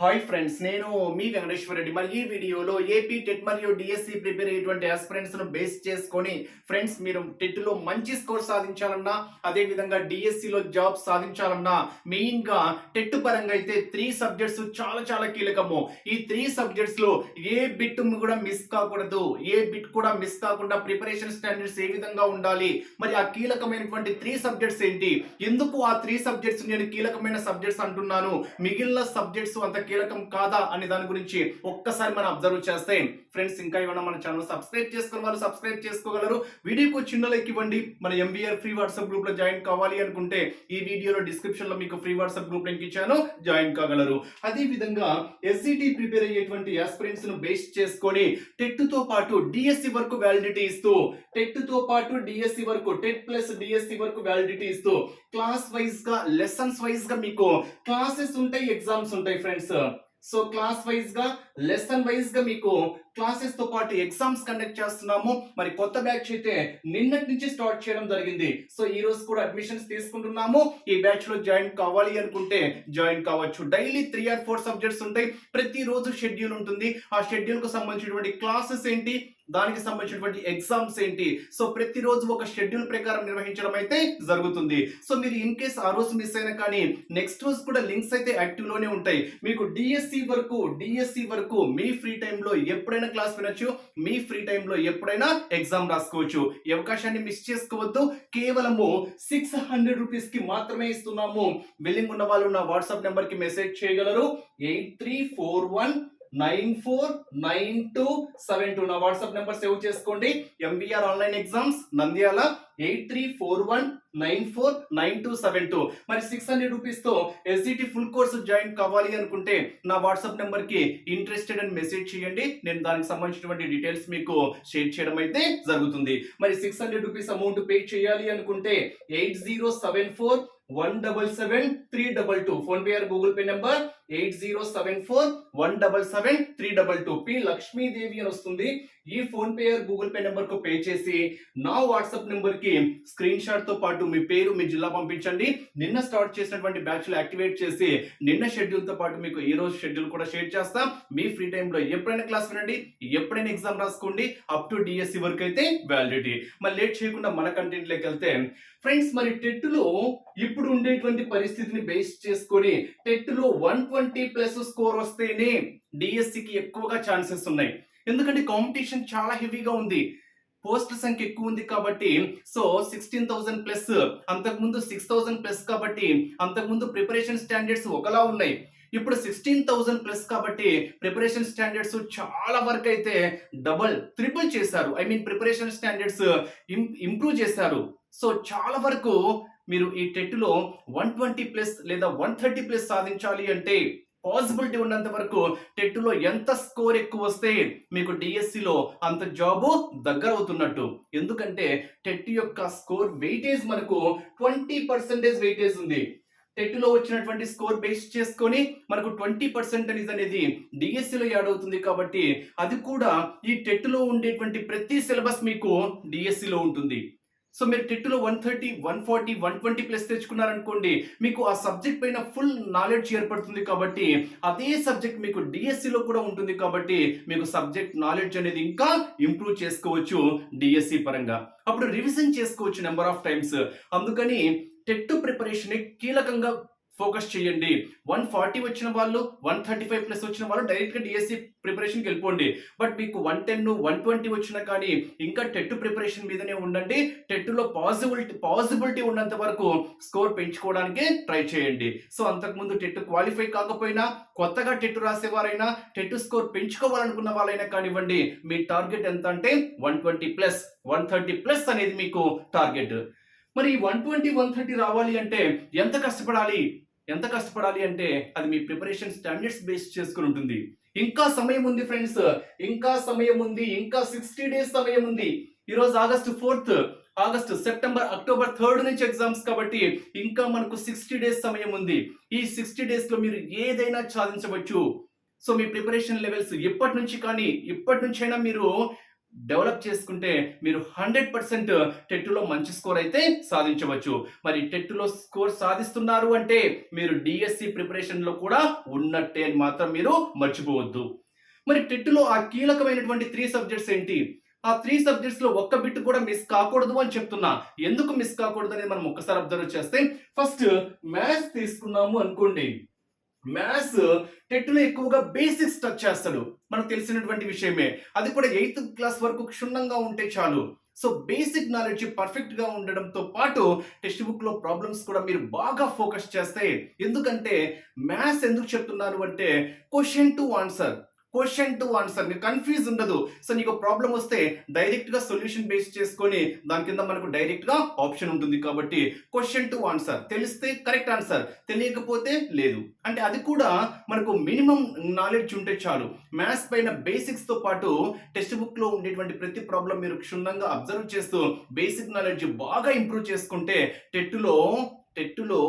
Hi friends నేను మీ వెంకటేశ్వర రెడ్డి. మరి ఈ వీడియోలో ఏపీ టెట్ మరియు డిఎస్సి ప్రిపేర్ అయ్యేటువంటి ఆస్పిరెంట్స్ను బేస్ చేసుకొని ఫ్రెండ్స్ మీరు టెట్లో మంచి స్కోర్ సాధించాలన్నా అదే విధంగా జాబ్ సాధించాలన్నా మెయిన్గా టెట్ పరంగా అయితే త్రీ సబ్జెక్ట్స్ చాలా చాలా కీలకము. ఈ త్రీ సబ్జెక్ట్స్లో ఏ బిట్ కూడా మిస్ కాకూడదు. ఏ బిట్ కూడా మిస్ కాకుండా ప్రిపరేషన్ స్టాండర్డ్స్ ఏ విధంగా ఉండాలి? మరి ఆ కీలకమైనటువంటి త్రీ సబ్జెక్ట్స్ ఏంటి? ఎందుకు ఆ త్రీ సబ్జెక్ట్స్ నేను కీలకమైన సబ్జెక్ట్స్ అంటున్నాను? మిగిలిన సబ్జెక్ట్స్ అంత కీలకం కాదా అనే దాని గురించి ఒక్కసారి మనం అబ్జర్వ్ చేస్తే ఫ్రెండ్స్ ఇంకా ఏమైనా మన ఛానల్ సబ్స్క్రైబ్ చేసుకున్న వాళ్ళు సబ్స్క్రైబ్ చేసుకోగలరు. వీడియోకు చిన్న లైక్ ఇవ్వండి. మన ఎంబీఆర్ ఫ్రీ వాట్సాప్ గ్రూప్లో జాయిన్ కావాలి అనుకుంటే ఈ వీడియోలో డిస్క్రిప్షన్లో మీకు ఫ్రీ వాట్సాప్ గ్రూప్ లింక్ ఇచ్చాను. జాయిన్ కాగలరు. అదే విధంగా ఎస్సిటి ప్రిపేర్ అయ్యేటువంటి ఆస్పిరెంట్స్ను బేస్ చేసుకొని టెట్తో పాటు డిఎస్సి వరకు వ్యాలిడిటీ ఇస్తూ టెట్తో పాటు డిఎస్సి వరకు టెట్ ప్లస్ డిఎస్సి వరకు వ్యాలిడిటీ ఇస్తూ క్లాస్ వైజ్గా లెసన్స్ వైజ్గా మీకు క్లాసెస్ ఉంటాయి ఎగ్జామ్స్ ఉంటాయి ఫ్రెండ్స్ సో క్లాస్ వైజ్గా లెసన్ వైజ్గా మీకు క్లాసెస్తో పాటు ఎగ్జామ్స్ కండక్ట్ చేస్తున్నాము. మరి కొత్త బ్యాచ్ అయితే నిన్నటి నుంచి స్టార్ట్ చేయడం జరిగింది. సో ఈ రోజు కూడా అడ్మిషన్స్ తీసుకుంటున్నాము. ఈ బ్యాచ్లో జాయిన్ కావాలి అనుకుంటే జాయిన్ కావచ్చు. Daily three or four subjects ఉంటాయి. ప్రతి రోజు షెడ్యూల్ ఉంటుంది. ఆ షెడ్యూల్కు సంబంధించినటువంటి క్లాసెస్ ఏంటి? దానికి సంబంధించినటువంటి ఎగ్జామ్స్ ఏంటి? సో ప్రతిరోజు ఒక షెడ్యూల్ ప్రకారం నిర్వహించడం అయితే జరుగుతుంది. సో మీరు ఇన్ కేస్ ఆ రోజు మిస్ అయినా కానీ నెక్స్ట్ రోజు కూడా లింక్స్ అయితే యాక్టివ్లోనే ఉంటాయి. మీకు డిఎస్సి వరకు డిఎస్సి వరకు మీ ఫ్రీ టైంలో ఎప్పుడైనా క్లాస్ వినొచ్చు. మీ ఫ్రీ టైంలో ఎప్పుడైనా ఎగ్జామ్ రాసుకోవచ్చు. ఈ అవకాశాన్ని మిస్ చేసుకోవద్దు. కేవలము సిక్స్ హండ్రెడ్ రూపీస్కి మాత్రమే ఇస్తున్నాము. బిల్లింగ్ ఉన్న వాళ్ళు నా వాట్సాప్ నెంబర్కి మెసేజ్ చేయగలరు. Eight three four one nine four nine two seven two. నా వాట్సాప్ నెంబర్ సేవ్ చేసుకోండి. MBR online exams Nandyal eight three four one nine four nine two seven two. మరి సిక్స్ హండ్రెడ్ రూపీస్తో SGT full course join కావాలి అనుకుంటే నా WhatsApp నెంబర్కి interested అని message చేయండి. నేను దానికి సంబంధించినటువంటి డీటెయిల్స్ మీకు షేర్ చేయడం అయితే జరుగుతుంది. మరి six hundred rupees amount pay చేయాలి అనుకుంటే eight zero seven four one double seven three double two. PhonePe or Google Pay number eight zero seven four one double seven three double two. P Lakshmidevi అని వస్తుంది. ఈ PhonePe Google Pay నెంబర్కు pay చేసి నా WhatsApp నెంబర్కి screen షాట్తో పాటు మీ పేరు మీ జిల్లా పంపించండి. నిన్న స్టార్ట్ చేసినటువంటి బ్యాచ్లో యాక్టివేట్ చేసి నిన్న షెడ్యూల్తో పాటు మీకు ఈ రోజు షెడ్యూల్ కూడా షేర్ చేస్తాం. మీ ఫ్రీ టైంలో ఎప్పుడైనా క్లాస్ వినండి ఎప్పుడైనా ఎగ్జామ్ రాసుకోండి. అప్ టు డిఎస్సి వరకు అయితే వ్యాలిడిటీ. మరి లేట్ చేయకుండా మన కంటెంట్లోకి వెళ్తే ఫ్రెండ్స్ మరి టెట్లో ఇప్పుడు ఉండేటువంటి పరిస్థితిని బేస్ చేసుకొని టెట్లో వన్ ట్వంటీ ప్లస్ స్కోర్ వస్తేనే డిఎస్సికి ఎక్కువగా ఛాన్సెస్ ఉన్నాయి. ఎందుకంటే కాంపిటీషన్ చాలా హెవీగా ఉంది. పోస్టుల సంఖ్య ఎక్కువ ఉంది కాబట్టి సో సిక్స్టీన్ థౌసండ్ ప్లస్ అంతకుముందు సిక్స్ థౌసండ్ ప్లస్ కాబట్టి అంతకుముందు ప్రిపరేషన్ స్టాండర్డ్స్ ఒకలా ఉన్నాయి. ఇప్పుడు సిక్స్టీన్ థౌసండ్ ప్లస్ కాబట్టి ప్రిపరేషన్ స్టాండర్డ్స్ చాలా వరకు అయితే డబల్ ట్రిపుల్ చేశారు. I mean preparation standards improve చేశారు. సో చాలా వరకు మీరు ఈ టెట్లో వన్ ట్వంటీ ప్లస్ లేదా వన్ థర్టీ ప్లస్ సాధించాలి అంటే పాసిబిలిటీ ఉన్నంత వరకు టెట్లో ఎంత స్కోర్ ఎక్కువ వస్తే మీకు డిఎస్సిలో అంత జాబు దగ్గర అవుతున్నట్టు. ఎందుకంటే టెట్ యొక్క స్కోర్ వెయిటేజ్ మనకు ట్వంటీ పర్సెంటేజ్ వెయిటేజ్ ఉంది. టెట్లో వచ్చినటువంటి స్కోర్ బేస్ చేసుకొని మనకు ట్వంటీ పర్సెంటేజ్ అనేది డిఎస్సిలో యాడ్ అవుతుంది కాబట్టి అది కూడా ఈ టెట్లో ఉండేటువంటి ప్రతి సిలబస్ మీకు డిఎస్సిలో ఉంటుంది. సో మీరు టెట్లో one thirty one forty one twenty plus తెచ్చుకున్నారనుకోండి మీకు ఆ సబ్జెక్ట్ పైన ఫుల్ నాలెడ్జ్ ఏర్పడుతుంది కాబట్టి అదే సబ్జెక్ట్ మీకు డిఎస్సిలో కూడా ఉంటుంది కాబట్టి మీకు సబ్జెక్ట్ నాలెడ్జ్ అనేది ఇంకా ఇంప్రూవ్ చేసుకోవచ్చు డిఎస్సి పరంగా. అప్పుడు రివిజన్ చేసుకోవచ్చు నెంబర్ ఆఫ్ టైమ్స్. అందుకని టెట్ ప్రిపరేషన్ కీలకంగా ఫోకస్ చేయండి. వన్ ఫార్టీ వచ్చిన వాళ్ళు వన్ థర్టీ ఫైవ్ ప్లస్ వచ్చిన వాళ్ళు డైరెక్ట్గా డిఎస్సి ప్రిపరేషన్కి వెళ్ళిపోండి. బట్ మీకు వన్ టెన్ వన్ ట్వంటీ వచ్చినా కానీ ఇంకా టెట్ ప్రిపరేషన్ మీదనే ఉండండి. టెట్లో పాసిబిలిటీ పాసిబిలిటీ ఉన్నంత వరకు స్కోర్ పెంచుకోవడానికి ట్రై చేయండి. సో అంతకుముందు టెట్ క్వాలిఫై కాకపోయినా కొత్తగా టెట్ రాసేవారైనా టెట్ స్కోర్ పెంచుకోవాలనుకున్న వాళ్ళైనా కానివ్వండి మీ టార్గెట్ ఎంత అంటే one twenty plus one thirty plus అనేది మీకు టార్గెట్. మరి వన్ ట్వంటీ వన్ థర్టీ రావాలి అంటే ఎంత కష్టపడాలి? ఎంత కష్టపడాలి అంటే అది మీ ప్రిపరేషన్ స్టాండర్డ్స్ బేస్ చేసుకుని ఉంటుంది. ఇంకా సమయం ఉంది ఫ్రెండ్స్. ఇంకా సమయం ఉంది. ఇంకా సిక్స్టీ డేస్ సమయం ఉంది. ఈరోజు August fourth August September October third నుంచి ఎగ్జామ్స్ కాబట్టి ఇంకా మనకు సిక్స్టీ డేస్ సమయం ఉంది. ఈ సిక్స్టీ డేస్లో మీరు ఏదైనా సాధించవచ్చు. సో మీ ప్రిపరేషన్ లెవెల్స్ ఇప్పటి నుంచి కానీ ఇప్పటి నుంచైనా మీరు డెవలప్ చేసుకుంటే మీరు హండ్రెడ్ పర్సెంట్ టెట్లో మంచి స్కోర్ అయితే సాధించవచ్చు. మరి టెట్లో స్కోర్ సాధిస్తున్నారు అంటే మీరు డిఎస్సి ప్రిపరేషన్లో కూడా ఉన్నట్టే అని మాత్రం మీరు మర్చిపోవద్దు. మరి టెట్లో ఆ కీలకమైనటువంటి త్రీ సబ్జెక్ట్స్ ఏంటి? ఆ త్రీ సబ్జెక్ట్స్లో ఒక్క బిట్ కూడా మిస్ కాకూడదు అని చెప్తున్నా. ఎందుకు మిస్ కాకూడదు అనేది మనం ఒక్కసారి అబ్జర్వ్ చేస్తే ఫస్ట్ మ్యాథ్స్ తీసుకున్నాము అనుకోండి. మ్యాథ్స్ టెట్లో ఎక్కువగా బేసిక్స్ టచ్ చేస్తాడు. మనకు తెలిసినటువంటి విషయమే. అది కూడా ఎయిత్ క్లాస్ వరకు క్షుణ్ణంగా ఉంటే చాలు. సో బేసిక్ నాలెడ్జ్ పర్ఫెక్ట్గా ఉండడంతో పాటు టెక్స్ట్ బుక్లో ప్రాబ్లమ్స్ కూడా మీరు బాగా ఫోకస్ చేస్తే ఎందుకంటే మ్యాథ్స్ ఎందుకు చెప్తున్నారు అంటే question to answer. Question to answer నీకు కన్ఫ్యూజ్ ఉండదు. సో నీకు ప్రాబ్లం వస్తే డైరెక్ట్గా సొల్యూషన్ బేస్ చేసుకొని దాని కింద మనకు డైరెక్ట్గా ఆప్షన్ ఉంటుంది కాబట్టి క్వశ్చన్ టు ఆన్సర్ తెలిస్తే కరెక్ట్ ఆన్సర్ తెలియకపోతే లేదు. అంటే అది కూడా మనకు మినిమం నాలెడ్జ్ ఉంటే చాలు. మ్యాథ్స్ పైన బేసిక్స్తో పాటు టెక్స్ట్ బుక్లో ఉండేటువంటి ప్రతి ప్రాబ్లం మీరు క్షుణ్ణంగా అబ్జర్వ్ చేస్తూ బేసిక్ నాలెడ్జ్ బాగా ఇంప్రూవ్ చేసుకుంటే టెట్టులో టెట్టులో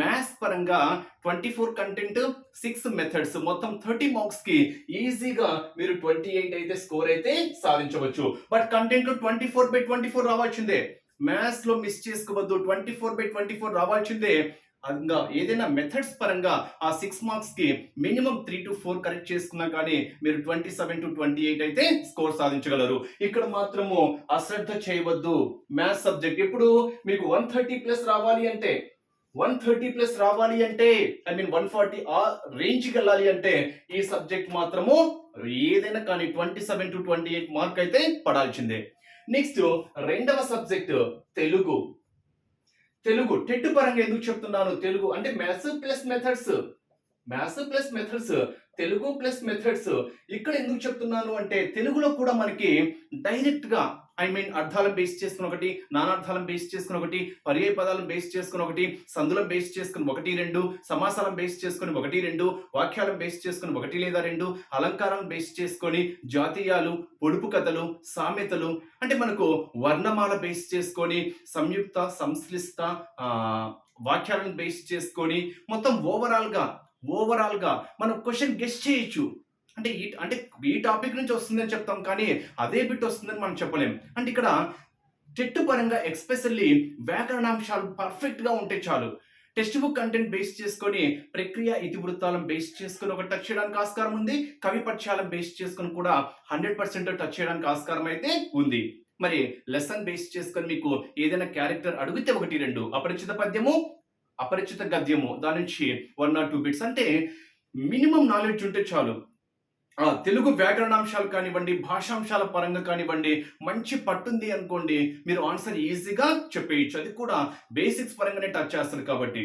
మ్యాథ్స్ పరంగా twenty four content six methods మొత్తం థర్టీ మార్క్స్కి ఈజీగా మీరు ట్వంటీ ఎయిట్ అయితే స్కోర్ అయితే సాధించవచ్చు. But content twenty four by twenty four రావాల్సిందే. మ్యాథ్స్లో మిస్ చేసుకోవద్దు. Twenty four by twenty four రావాల్సిందే. ఇంకా ఏదైనా మెథడ్స్ పరంగా ఆ సిక్స్ మార్క్స్కి minimum three to four correct చేసుకున్నా కానీ మీరు twenty seven to twenty eight అయితే స్కోర్ సాధించగలరు. ఇక్కడ మాత్రము అశ్రద్ధ చేయవద్దు. మ్యాథ్స్ సబ్జెక్ట్ ఇప్పుడు మీకు వన్ థర్టీ ప్లస్ రావాలి అంటే వన్ థర్టీ ప్లస్ రావాలి అంటే ఐ మీన్ వన్ ఫార్టీ ఆ రేంజ్కి వెళ్ళాలి అంటే ఈ సబ్జెక్ట్ మాత్రము ఏదైనా కానీ twenty seven to twenty eight mark అయితే పడాల్సిందే. నెక్స్ట్ రెండవ సబ్జెక్ట్ తెలుగు. తెలుగు టెట్ పరంగా ఎందుకు చెప్తున్నాను? తెలుగు అంటే maths plus methods maths plus methods Telugu plus methods ఇక్కడ ఎందుకు చెప్తున్నాను అంటే తెలుగులో కూడా మనకి డైరెక్ట్గా ఐ మీన్ అర్థాలను బేస్ చేసుకుని ఒకటి నానార్థాలను బేస్ చేసుకుని ఒకటి పర్యాయ పదాలను బేస్ చేసుకుని ఒకటి సందులను బేస్ చేసుకుని ఒకటి రెండు సమాసాలను బేస్ చేసుకుని ఒకటి రెండు వాక్యాలను బేస్ చేసుకుని ఒకటి లేదా రెండు అలంకారాలను బేస్ చేసుకొని జాతీయాలు పొడుపు కథలు సామెతలు అంటే మనకు వర్ణమాల బేస్ చేసుకొని సంయుక్త సంశ్లిష్ట వాక్యాలను బేస్ చేసుకొని మొత్తం ఓవరాల్గా ఓవరాల్గా మనం క్వశ్చన్ గెస్ట్ చేయొచ్చు. అంటే ఈ అంటే ఈ టాపిక్ నుంచి వస్తుందని చెప్తాం కానీ అదే బిట్ వస్తుందని మనం చెప్పలేం. అంటే ఇక్కడ టెట్ పరంగా ఎక్స్పెషల్లీ వ్యాకరణాంశాలు పర్ఫెక్ట్గా ఉంటే చాలు. టెక్స్ట్ బుక్ కంటెంట్ బేస్ చేసుకొని ప్రక్రియ ఇతివృత్తాలను బేస్ చేసుకొని ఒక టచ్ చేయడానికి ఆస్కారం ఉంది. కవి పక్షాలను బేస్ చేసుకొని కూడా హండ్రెడ్ పర్సెంట్ టచ్ చేయడానికి ఆస్కారం అయితే ఉంది. మరి లెసన్ బేస్ చేసుకొని మీకు ఏదైనా క్యారెక్టర్ అడిగితే ఒకటి రెండు అపరిచిత పద్యము అపరిచిత గద్యము దాని నుంచి వన్ ఆర్ టూ బిట్స్ అంటే మినిమం నాలెడ్జ్ ఉంటే చాలు. తెలుగు వ్యాకరణాంశాలు కానివ్వండి భాషాంశాల పరంగా కానివ్వండి మంచి పట్టుంది అనుకోండి మీరు ఆన్సర్ ఈజీగా చెప్పేయచ్చు. అది కూడా బేసిక్స్ పరంగానే టచ్ చేస్తారు కాబట్టి.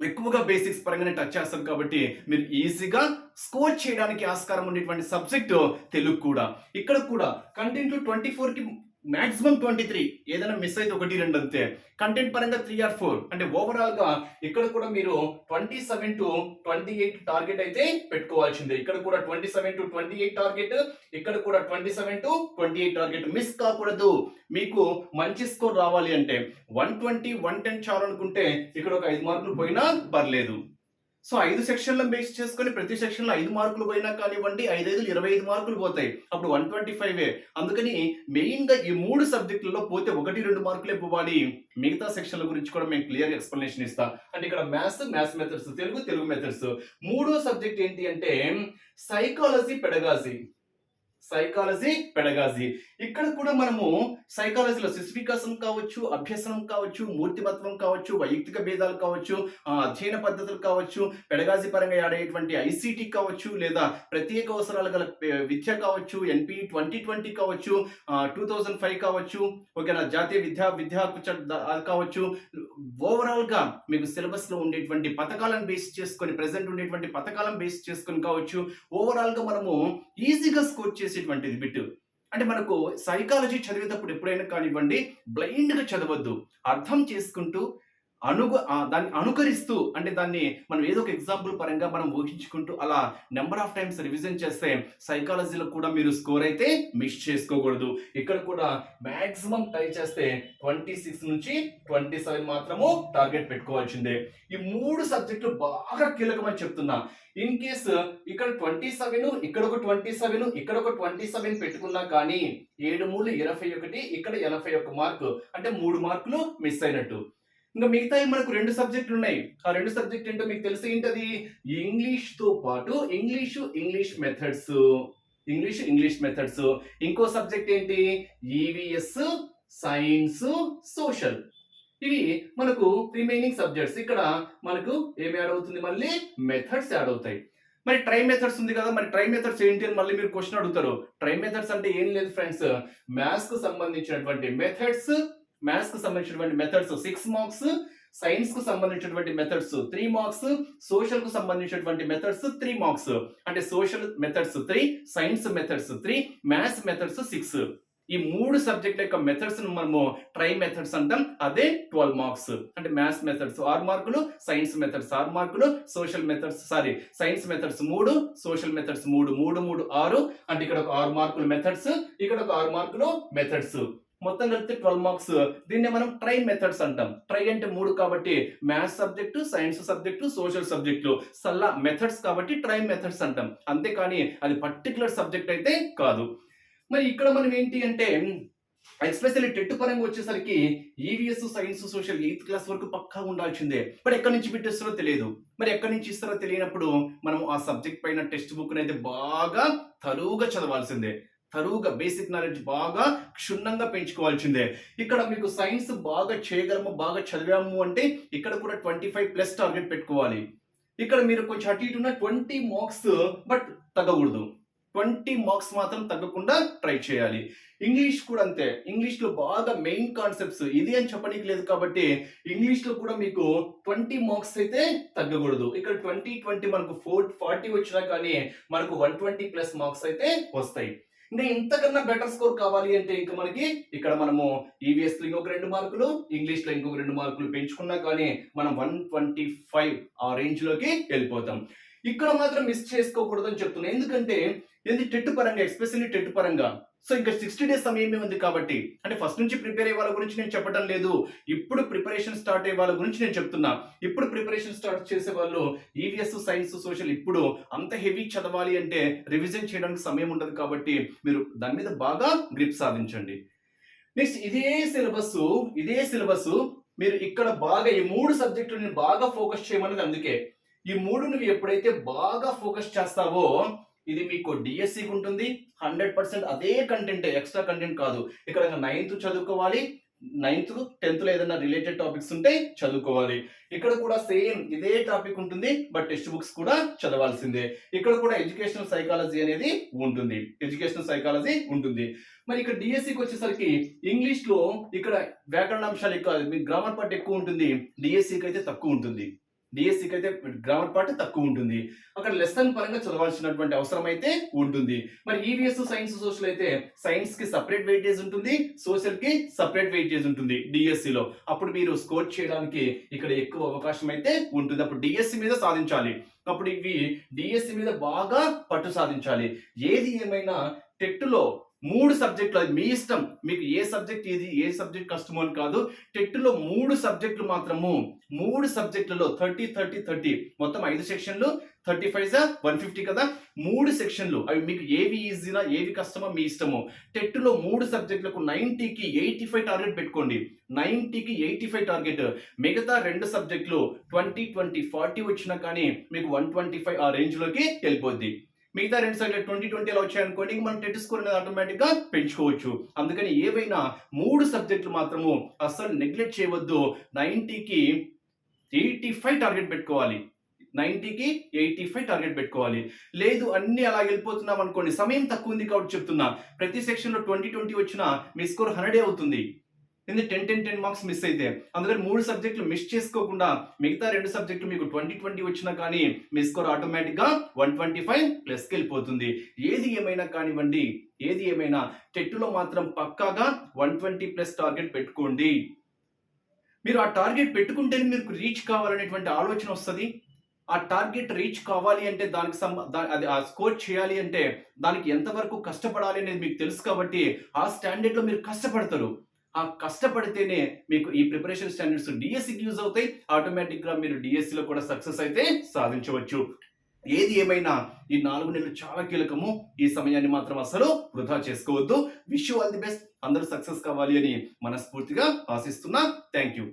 ఎక్కువగా బేసిక్స్ పరంగానే టచ్ చేస్తారు కాబట్టి మీరు ఈజీగా స్కోర్ చేయడానికి ఆస్కారం ఉండేటువంటి సబ్జెక్టు తెలుగు కూడా. ఇక్కడ కూడా కంటెంట్లు ట్వంటీ ఫోర్కి మాక్సిమం ట్వంటీ త్రీ ఏదైనా మిస్ అయితే ఒకటి రెండు అంతే. కంటెంట్ పరంగా త్రీ ఆర్ ఫోర్ అంటే ఓవరాల్గా ఇక్కడ కూడా మీరు twenty seven to twenty eight target అయితే పెట్టుకోవాల్సిందే. ఇక్కడ కూడా twenty seven to twenty eight target ఇక్కడ కూడా twenty seven to twenty eight target miss కాకూడదు. మీకు మంచి స్కోర్ రావాలి అంటే వన్ ట్వంటీ వన్ టెన్ చాలనుకుంటే ఇక్కడ ఒక ఐదు మార్కులు పోయినా పర్లేదు. సో ఐదు సెక్షన్లను బేస్ చేసుకొని ప్రతి సెక్షన్లో ఐదు మార్కులు పోయినా కానివ్వండి ఐదు ఐదు ఇరవై ఐదు మార్కులు పోతాయి. అప్పుడు వన్ ట్వంటీ ఫైవ్. అందుకని మెయిన్గా ఈ మూడు సబ్జెక్టులలో పోతే ఒకటి రెండు మార్కులే పోవాలి. మిగతా సెక్షన్ల గురించి కూడా మేము క్లియర్ ఎక్స్ప్లెనేషన్ ఇస్తాం. అంటే ఇక్కడ maths maths methods Telugu Telugu methods. మూడో సబ్జెక్ట్ ఏంటి అంటే సైకాలజీ పెడగాజీ. సైకాలజీ పెడగాజీ ఇక్కడ కూడా మనము సైకాలజీలో శిశువికాసం కావచ్చు అభ్యసనం కావచ్చు మూర్తిమత్వం కావచ్చు వైయక్తిక భేదాలు కావచ్చు అధ్యయన పద్ధతులు కావచ్చు పెడగాజీ పరంగా ఆడేటువంటి ఐసీటీ కావచ్చు లేదా ప్రత్యేక అవసరాలు గల విద్య కావచ్చు ఎన్పి ట్వంటీ ట్వంటీ కావచ్చు టూ థౌజండ్ ఫైవ్ కావచ్చు ఓకేనా జాతీయ విద్యా విద్యా కావచ్చు. ఓవరాల్గా మీకు సిలబస్లో ఉండేటువంటి పథకాలను బేస్ చేసుకొని ప్రెసెంట్ ఉండేటువంటి పథకాలను బేస్ చేసుకొని కావచ్చు. ఓవరాల్గా మనము ఈజీగా స్కోర్ చేసేటువంటిది బిట్. అంటే మనకు సైకాలజీ చదివేటప్పుడు ఎప్పుడైనా కానివ్వండి బ్లైండ్గా చదవద్దు. అర్థం చేసుకుంటూ అనుగు దాన్ని అనుకరిస్తూ అంటే దాన్ని మనం ఏదో ఒక ఎగ్జాంపుల్ పరంగా మనం ఊహించుకుంటూ అలా నెంబర్ ఆఫ్ టైమ్స్ రివిజన్ చేస్తే సైకాలజీలో కూడా మీరు స్కోర్ అయితే మిస్ చేసుకోకూడదు. ఇక్కడ కూడా మ్యాక్సిమం ట్రై చేస్తే ట్వంటీ సిక్స్ నుంచి ట్వంటీ సెవెన్ మాత్రము టార్గెట్ పెట్టుకోవాల్సిందే. ఈ మూడు సబ్జెక్టులు బాగా కీలకమని చెప్తున్నా. ఇన్ కేస్ ఇక్కడ ట్వంటీ సెవెన్ ఇక్కడ ఒక ట్వంటీ సెవెన్ ఇక్కడ ఒక ట్వంటీ సెవెన్ పెట్టుకున్నా కానీ ఏడు మూడు ఇరవై ఒకటి ఇక్కడ ఎనభై ఒక మార్కు అంటే మూడు మార్కులు మిస్ అయినట్టు. ఇంకా మిగతా మనకు రెండు సబ్జెక్టులు ఉన్నాయి. ఆ రెండు సబ్జెక్ట్ ఏంటో మీకు తెలిసి ఏంటది? ఇంగ్లీష్తో పాటు English English methods English English methods ఇంకో సబ్జెక్ట్ ఏంటి? ఈవిఎస్ సైన్స్ సోషల్ ఇవి మనకు రిమైనింగ్ సబ్జెక్ట్స్ ఇక్కడ మనకు ఏమి యాడ్ అవుతుంది? మళ్ళీ మెథడ్స్ యాడ్ అవుతాయి. మరి ట్రై మెథడ్స్ ఉంది కదా మరి ట్రై మెథడ్స్ ఏంటి అని మళ్ళీ మీరు క్వశ్చన్ అడుగుతారు. ట్రై మెథడ్స్ అంటే ఏం లేదు ఫ్రెండ్స్ మ్యాథ్స్కు సంబంధించినటువంటి మెథడ్స్ మ్యాథ్స్కు సంబంధించినటువంటి మెథడ్స్ సిక్స్ మార్క్స్ సైన్స్కు సంబంధించినటువంటి మెథడ్స్ త్రీ మార్క్స్ సోషల్కు సంబంధించినటువంటి మెథడ్స్ త్రీ మార్క్స్ అంటే social methods three science methods three maths methods six ఈ మూడు సబ్జెక్ట్ యొక్క మెథడ్స్ మనము ట్రై మెథడ్స్ అంటాం. అదే ట్వెల్వ్ మార్క్స్ అంటే మ్యాథ్స్ మెథడ్స్ ఆరు మార్కులు సైన్స్ మెథడ్స్ ఆరు మార్కులు social methods sorry science methods మూడు సోషల్ మెథడ్స్ మూడు మూడు మూడు ఆరు. అంటే ఇక్కడ ఒక ఆరు మార్కులు మెథడ్స్ ఇక్కడ ఒక ఆరు మార్కులు మెథడ్స్ మొత్తం కలిపితే ట్వెల్వ్ మార్క్స్ దీన్ని మనం ట్రై మెథడ్స్ అంటాం. ట్రై అంటే మూడు కాబట్టి maths subject science subject social సబ్జెక్టులు సల్లా మెథడ్స్ కాబట్టి ట్రై మెథడ్స్ అంటాం. అంతేకాని అది పర్టికులర్ సబ్జెక్ట్ అయితే కాదు. మరి ఇక్కడ మనం ఏంటి అంటే ఎస్పెషల్లీ టెట్ పరంగా వచ్చేసరికి EVS science social eighth class వరకు పక్కా ఉండాల్సిందే. మరి ఎక్కడి నుంచి పెట్టేస్తారో తెలియదు. మరి ఎక్కడి నుంచి ఇస్తారో తెలియనప్పుడు మనం ఆ సబ్జెక్ట్ పైన టెక్స్ట్ బుక్ అయితే బాగా తరువుగా చదవాల్సిందే. తరువుగా బేసిక్ నాలెడ్జ్ బాగా క్షుణ్ణంగా పెంచుకోవాల్సిందే. ఇక్కడ మీకు సైన్స్ బాగా చేయగలము బాగా చదివాము అంటే ఇక్కడ కూడా ట్వంటీ ఫైవ్ ప్లస్ టార్గెట్ పెట్టుకోవాలి. ఇక్కడ మీరు కొంచెం అటు ఇటు ఉన్న ట్వంటీ మార్క్స్ బట్ తగ్గకూడదు. ట్వంటీ మార్క్స్ మాత్రం తగ్గకుండా ట్రై చేయాలి. ఇంగ్లీష్ కూడా అంతే. ఇంగ్లీష్లో బాగా మెయిన్ కాన్సెప్ట్స్ ఇది అని చెప్పడానికి లేదు కాబట్టి ఇంగ్లీష్లో కూడా మీకు ట్వంటీ మార్క్స్ అయితే తగ్గకూడదు. ఇక్కడ ట్వంటీ ట్వంటీ మనకు ఫోర్ ఫార్టీ వచ్చినా కానీ మనకు వన్ ట్వంటీ ప్లస్ మార్క్స్ అయితే వస్తాయి. ఇంకా ఇంతకన్నా బెటర్ స్కోర్ కావాలి అంటే ఇంకా మనకి ఇక్కడ మనము ఈవీఎస్లో ఇంకొక రెండు మార్కులు ఇంగ్లీష్లో ఇంకొక రెండు మార్కులు పెంచుకున్నా కానీ మనం వన్ ట్వంటీ ఫైవ్ ఆ రేంజ్లోకి వెళ్ళిపోతాం. ఇక్కడ మాత్రం మిస్ చేసుకోకూడదు అని ఎందుకంటే ఏంది టెట్ పరంగా ఎస్పెషల్లీ టెట్ పరంగా సో ఇంకా సిక్స్టీ డేస్ సమయమే ఉంది కాబట్టి? అంటే ఫస్ట్ నుంచి ప్రిపేర్ అయ్యే వాళ్ళ గురించి నేను చెప్పడం లేదు. ఇప్పుడు ప్రిపరేషన్ స్టార్ట్ అయ్యే వాళ్ళ గురించి నేను చెప్తున్నా. ఇప్పుడు ప్రిపరేషన్ స్టార్ట్ చేసే వాళ్ళు ఈవీఎస్ సైన్స్ సోషల్ ఇప్పుడు అంత హెవీ చదవాలి అంటే రివిజన్ చేయడానికి సమయం ఉండదు కాబట్టి మీరు దాని మీద బాగా గ్రిప్ సాధించండి. నెక్స్ట్ ఇదే సిలబస్ ఇదే సిలబస్ మీరు ఇక్కడ బాగా ఈ మూడు సబ్జెక్టులు బాగా ఫోకస్ చేయమన్నది అందుకే. ఈ మూడు నువ్వు ఎప్పుడైతే బాగా ఫోకస్ చేస్తావో ఇది మీకు డిఎస్సికి ఉంటుంది. హండ్రెడ్ పర్సెంట్ అదే కంటెంట్ ఎక్స్ట్రా కంటెంట్ కాదు. ఇక్కడ నైన్త్ చదువుకోవాలి. నైన్త్ టెన్త్లో ఏదైనా రిలేటెడ్ టాపిక్స్ ఉంటే చదువుకోవాలి. ఇక్కడ కూడా సేమ్ ఇదే టాపిక్ ఉంటుంది బట్ టెక్స్ట్ బుక్స్ కూడా చదవాల్సిందే. ఇక్కడ కూడా ఎడ్యుకేషనల్ సైకాలజీ అనేది ఉంటుంది. ఎడ్యుకేషనల్ సైకాలజీ ఉంటుంది. మరి ఇక్కడ డిఎస్సికి వచ్చేసరికి ఇంగ్లీష్లో ఇక్కడ వ్యాకరణ అంశాలు ఎక్కువ మీ గ్రామర్ పార్ట్ ఎక్కువ ఉంటుంది. డిఎస్సికి అయితే తక్కువ ఉంటుంది. డిఎస్సికి అయితే గ్రామర్ పార్ట్ తక్కువ ఉంటుంది. అక్కడ లెసన్ పరంగా చదవాల్సినటువంటి అవసరం అయితే ఉంటుంది. మరి ఈవీఎస్ సైన్స్ సోషల్ అయితే సైన్స్కి సపరేట్ వెయిటేజ్ ఉంటుంది సోషల్కి సపరేట్ వెయిటేజ్ ఉంటుంది డిఎస్సిలో అప్పుడు మీరు స్కోర్ చేయడానికి ఇక్కడ ఎక్కువ అవకాశం అయితే ఉంటుంది. అప్పుడు డిఎస్సి మీద సాధించాలి. అప్పుడు ఇవి డిఎస్సి మీద బాగా పట్టు సాధించాలి. ఏది ఏమైనా టెట్లో మూడు సబ్జెక్టులు అది మీ ఇష్టం. మీకు ఏ సబ్జెక్ట్ ఇది ఏ సబ్జెక్ట్ కష్టమో అని కాదు. టెట్లో మూడు సబ్జెక్టులు మాత్రము మూడు సబ్జెక్టులలో థర్టీ థర్టీ థర్టీ. మొత్తం ఐదు సెక్షన్లు థర్టీ ఫైవ్ వన్ ఫిఫ్టీ కదా? మూడు సెక్షన్లు. అవి మీకు ఏవి ఈజీనా ఏవి కష్టమో మీ ఇష్టము. టెట్లో మూడు సబ్జెక్టులకు నైంటీకి ఎయిటీ ఫైవ్ టార్గెట్ పెట్టుకోండి. నైంటీకి ఎయిటీ ఫైవ్ టార్గెట్. మిగతా రెండు సబ్జెక్టులు ట్వంటీ ట్వంటీ ఫార్టీ వచ్చినా కానీ మీకు వన్ ట్వంటీ ఫైవ్ ఆ రేంజ్లోకి వెళ్ళిపోద్ది. మిగతా రెండు సార్లు ట్వంటీ ట్వంటీ అలా వచ్చాయనుకోండి ఇంక మనం టెట్ స్కోర్ అనేది ఆటోమేటిక్గా పెంచుకోవచ్చు. అందుకని ఏవైనా మూడు సబ్జెక్టులు మాత్రము అస్సలు నెగ్లెక్ట్ చేయవద్దు. నైంటీకి ఎయిటీ ఫైవ్ టార్గెట్ పెట్టుకోవాలి. నైంటీకి ఎయిటీ ఫైవ్ టార్గెట్ పెట్టుకోవాలి. లేదు అన్ని అలా వెళ్ళిపోతున్నాం అనుకోండి సమయం తక్కువ ఉంది కాబట్టి చెప్తున్నా. ప్రతి సెక్షన్లో ట్వంటీ ట్వంటీ వచ్చినా మీ స్కోర్ హండ్రెడే అవుతుంది. ఎందుకంటే ten ten ten marks miss అయితే. అందుకని మూడు సబ్జెక్టులు మిస్ చేసుకోకుండా మిగతా రెండు సబ్జెక్టులు మీకు ట్వంటీ ట్వంటీ వచ్చినా కానీ మీ స్కోర్ ఆటోమేటిక్గా వన్ ట్వంటీ ఫైవ్ ప్లస్కి వెళ్ళిపోతుంది. ఏది ఏమైనా కానివ్వండి ఏది ఏమైనా టెట్టులో మాత్రం పక్కాగా వన్ ట్వంటీ ప్లస్ టార్గెట్ పెట్టుకోండి. మీరు ఆ టార్గెట్ పెట్టుకుంటే మీకు రీచ్ కావాలనేటువంటి ఆలోచన వస్తుంది. ఆ టార్గెట్ రీచ్ కావాలి అంటే దానికి అది ఆ స్కోర్ చేయాలి అంటే దానికి ఎంతవరకు కష్టపడాలి అనేది మీకు తెలుసు కాబట్టి ఆ స్టాండర్డ్లో మీరు కష్టపడతారు. ఆ కష్టపడితేనే మీకు ఈ ప్రిపరేషన్ స్టాండర్డ్స్ డిఎస్సికి యూజ్ అవుతాయి. ఆటోమేటిక్గా మీరు డిఎస్సిలో కూడా సక్సెస్ అయితే సాధించవచ్చు. ఏది ఏమైనా ఈ నాలుగు నెలలు చాలా కీలకము. ఈ సమయాన్ని మాత్రం అసలు వృధా చేసుకోవద్దు. విష్ ఆల్ ది బెస్ట్ అందరూ సక్సెస్ కావాలి అని మనస్ఫూర్తిగా ఆశిస్తున్నా. Thank you